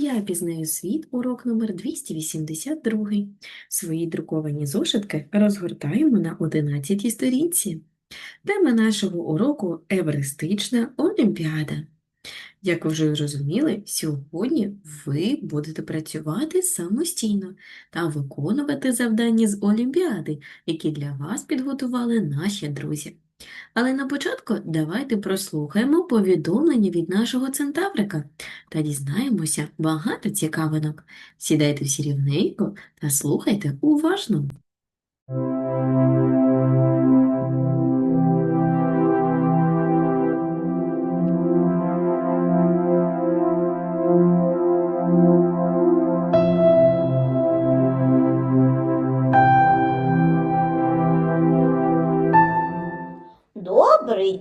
Я пізнаю світ, урок номер 282. Свої друковані зошитки розгортаємо на 11 сторінці. Тема нашого уроку – Евристична Олімпіада. Як ви вже зрозуміли, сьогодні ви будете працювати самостійно та виконувати завдання з Олімпіади, які для вас підготували наші друзі. Але на початку давайте прослухаємо повідомлення від нашого центаврика та дізнаємося багато цікавинок. Сідайте всі рівненько та слухайте уважно.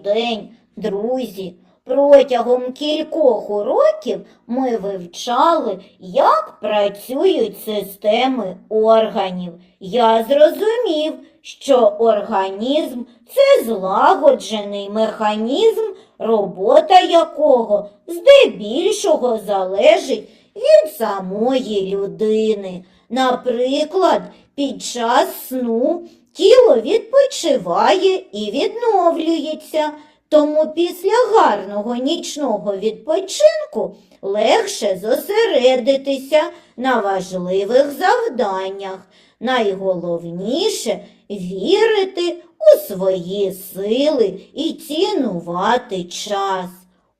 День, друзі! Протягом кількох уроків ми вивчали, як працюють системи органів. Я зрозумів, що організм це злагоджений механізм, робота якого здебільшого залежить від самої людини. Наприклад, під час сну тіло відпочиває і відновлюється. Тому після гарного нічного відпочинку легше зосередитися на важливих завданнях. Найголовніше вірити у свої сили і цінувати час.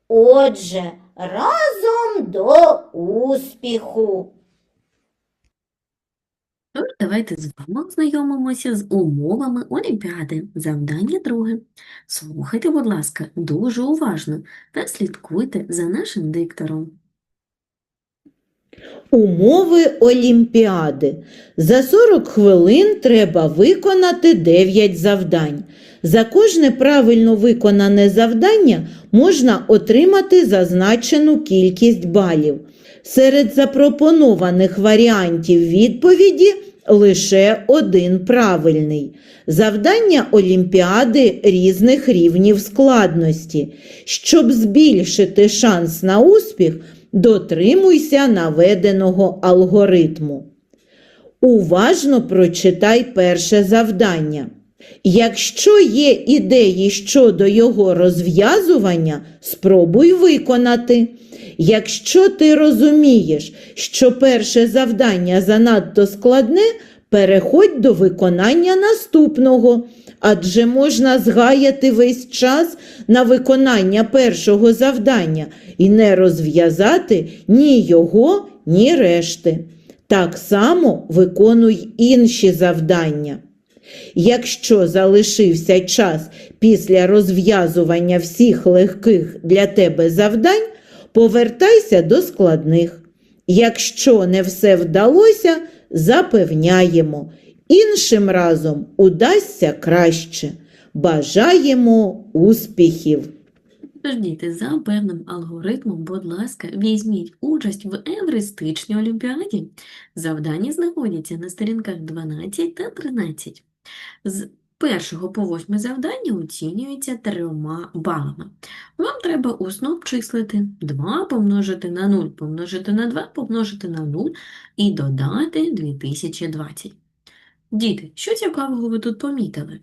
Отже, разом до успіху! Давайте з вами ознайомимося з умовами Олімпіади. Завдання друге. Слухайте, будь ласка, дуже уважно та слідкуйте за нашим диктором. Умови Олімпіади. За 40 хвилин треба виконати 9 завдань. За кожне правильно виконане завдання можна отримати зазначену кількість балів. Серед запропонованих варіантів відповіді лише один правильний. Завдання Олімпіади різних рівнів складності. Щоб збільшити шанс на успіх, Дотримуйся наведеного алгоритму. Уважно прочитай перше завдання. Якщо є ідеї щодо його розв'язування, спробуй виконати. Якщо ти розумієш, що перше завдання занадто складне, переходь до виконання наступного, адже можна згаяти весь час на виконання першого завдання і не розв'язати ні його, ні решти. Так само виконуй інші завдання. Якщо залишився час після розв'язування всіх легких для тебе завдань, повертайся до складних. Якщо не все вдалося, запевняємо, іншим разом удасться краще. Бажаємо успіхів! Тож, за певним алгоритмом, будь ласка, візьміть участь в Евристичній Олімпіаді. Завдання знаходяться на сторінках 12 та 13. З першого по восьме завдання оцінюється трьома балами. Вам треба усно обчислити 2 помножити на 0, помножити на 2, помножити на 0 і додати 2020. Діти, що цікавого ви тут помітили?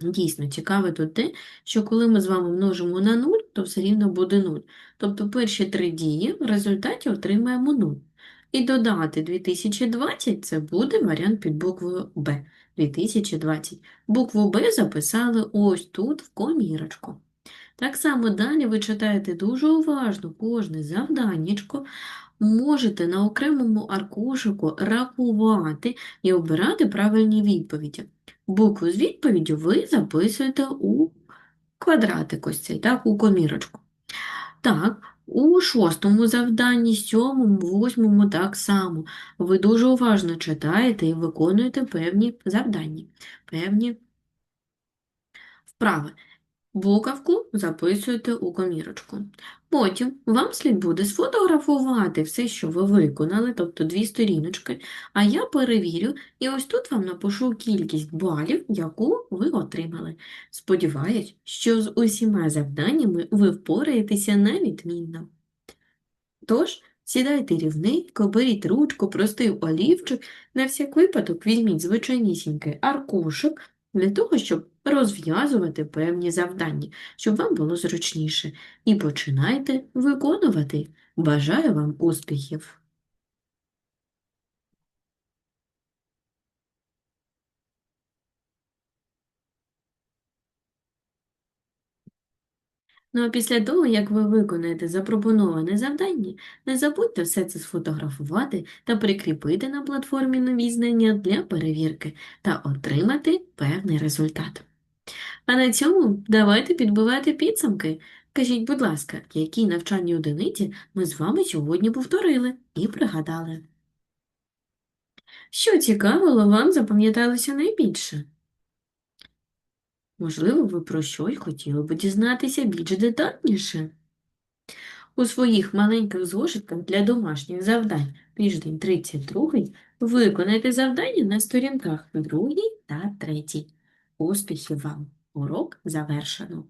Дійсно, цікаве тут те, що коли ми з вами множимо на 0, то все рівно буде 0. Тобто перші три дії в результаті отримаємо 0. І додати 2020 – це буде варіант під буквою Б. 2020. Букву Б записали ось тут в комірочку. Так само далі ви читаєте дуже уважно кожне завданнячко, можете на окремому аркушику рахувати і обирати правильні відповіді. Букву з відповіддю ви записуєте у квадратик ось цей, так, у комірочку. Так, у шостому завданні, сьомому, восьмому так само. Ви дуже уважно читаєте і виконуєте певні завдання, певні вправи. Буковку записуєте у комірочку. Потім вам слід буде сфотографувати все, що ви виконали, тобто дві сторіночки, а я перевірю і ось тут вам напишу кількість балів, яку ви отримали. Сподіваюсь, що з усіма завданнями ви впораєтеся на відмінно. Тож, Сідайте рівненько, беріть ручку, простий олівчик, на всяк випадок візьміть звичайнісінький аркушик для того, щоб розв'язувати певні завдання, щоб вам було зручніше. І починайте виконувати. Бажаю вам успіхів! Ну а після того, як ви виконаєте запропоноване завдання, не забудьте все це сфотографувати та прикріпити на платформі нові знання для перевірки та отримати певний результат. А на цьому давайте підбивати підсумки. Кажіть, будь ласка, які навчальні одиниці ми з вами сьогодні повторили і пригадали? Що цікавило, вам запам'яталося найбільше? Можливо, ви про щось хотіли б дізнатися більш детальніше. У своїх маленьких зошитках для домашніх завдань тиждень 32 виконайте завдання на сторінках 2 та 3. Успіхів вам! Урок завершено.